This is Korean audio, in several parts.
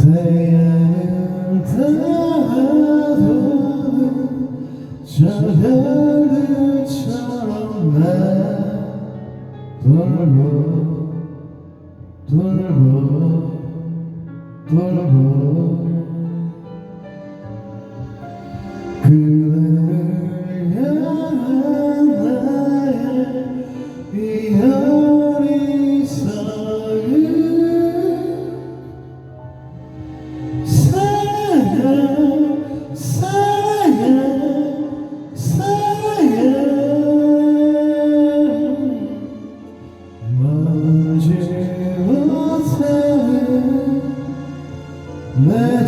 태양을 따라도는 저 별들처럼 나 돌고 돌고 돌고 그 내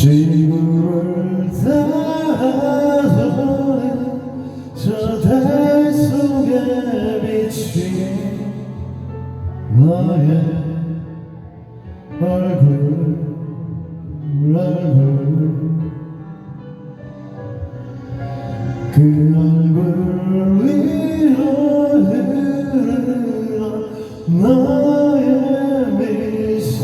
지구를 따라오는 저 달 속에 비친 너의 얼굴 얼굴 그 얼굴 위로 흐르는 너의 미소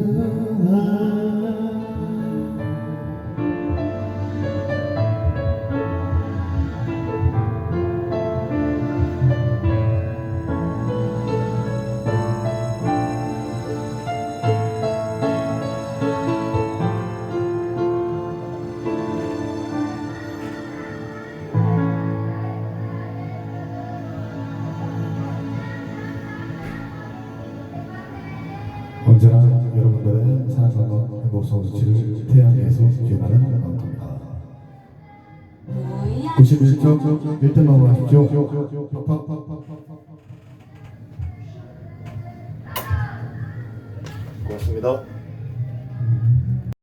언제나 여러분들의 사랑과 행복 성취를 태양에서 기원하는 마음입니다. 91점 1등 넘어가십시오. 고맙습니다.